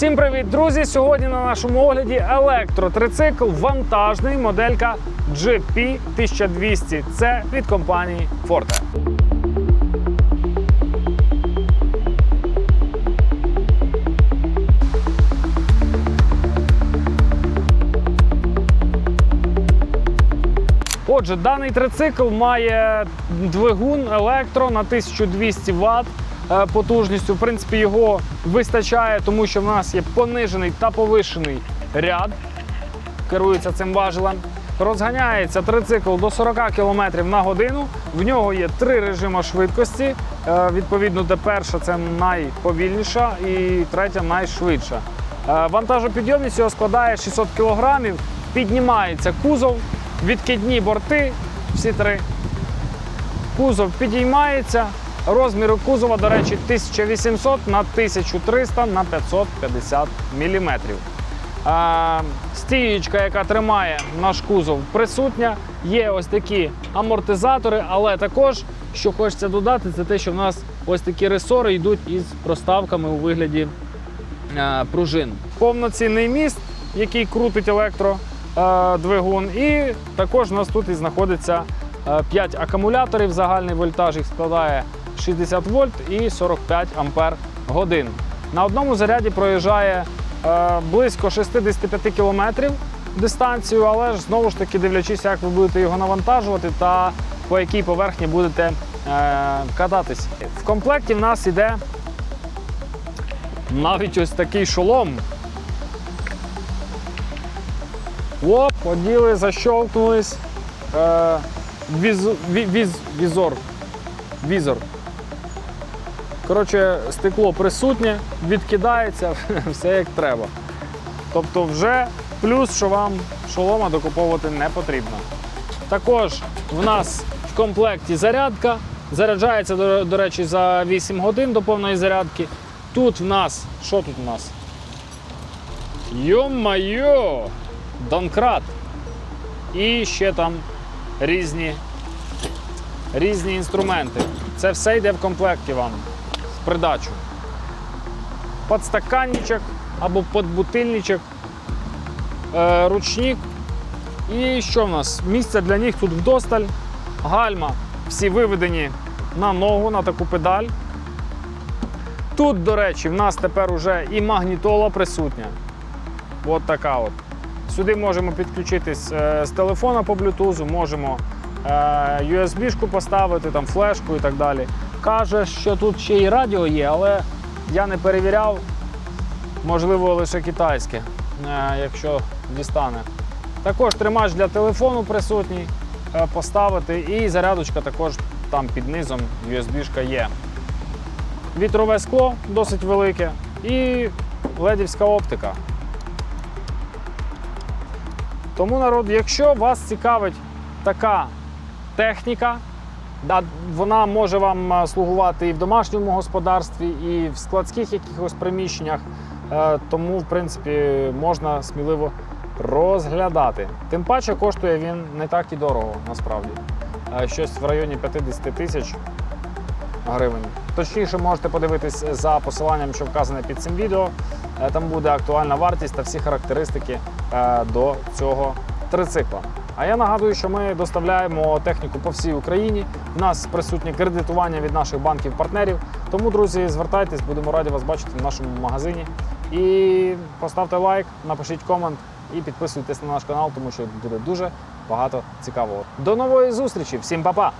Всім привіт, друзі! Сьогодні на нашому огляді електротрицикл вантажний моделька GP 1200. Це від компанії Forte. Отже, даний трицикл має двигун електро на 1200 Вт потужністю. В принципі, його вистачає, тому що в нас є понижений та повишений ряд. Керується цим важелем. Розганяється трицикл до 40 км на годину. В нього є три режими швидкості. Е, Відповідно, де перша це найповільніша і третя найшвидша. Е, Вантажопідйомність його складає 600 кг. Піднімається кузов, відкидні борти, всі три. Кузов підіймається. Розміри кузова, до речі, 1800 на 1300 на 550 мм. А, стіючка, яка тримає наш кузов, присутня. Є ось такі амортизатори, але також, що хочеться додати, це те, що в нас ось такі ресори йдуть із проставками у вигляді пружин. Повноцінний міст, який крутить електродвигун. І також у нас тут і знаходиться 5 акумуляторів. Загальний вольтаж їх складає 60 вольт і 45 ампер годин. На одному заряді проїжджає е, близько 65 кілометрів дистанцію, але ж знову ж таки дивлячись, як ви будете його навантажувати та по якій поверхні будете е, кататись. В комплекті в нас іде навіть ось такий шолом. Оп, оділи, защовкнулись. Е, віз, ві- віз, візор. Візор. Коротше, стекло присутнє, відкидається, все як треба. Тобто вже плюс, що вам шолома докуповувати не потрібно. Також в нас в комплекті зарядка. Заряджається, до, до речі, за 8 годин до повної зарядки. Тут в нас, що тут у нас? Йо-майо! Донкрат. І ще там різні, різні інструменти. Це все йде в комплекті вам придачу. Подстаканничок або подбутильничок, е, ручник. І що в нас? Місця для них тут вдосталь. Гальма всі виведені на ногу, на таку педаль. Тут, до речі, в нас тепер уже і магнітола присутня. От така от. Сюди можемо підключитись е, з телефона по блютузу, можемо е, USB-шку поставити, там, флешку і так далі. Каже, що тут ще і радіо є, але я не перевіряв. Можливо, лише китайське, е, якщо дістане. Також тримач для телефону присутній е, поставити, і зарядочка також там під низом USB-шка є. Вітрове скло досить велике і ледівська оптика. Тому, народ, якщо вас цікавить така техніка, вона може вам е, слугувати і в домашньому господарстві, і в складських якихось приміщеннях. Е, Тому, в принципі, можна сміливо розглядати. Тим паче коштує він не так і дорого, насправді. Е, Щось в районі 50 тисяч гривень. Точніше, можете подивитись за посиланням, що вказане під цим відео. Там буде актуальна вартість та всі характеристики до цього трицикла. А я нагадую, що ми доставляємо техніку по всій Україні. У нас присутнє кредитування від наших банків-партнерів. Тому, друзі, звертайтесь, будемо раді вас бачити в нашому магазині. І поставте лайк, напишіть комент і підписуйтесь на наш канал, тому що буде дуже багато цікавого. До нової зустрічі! Всім па-па!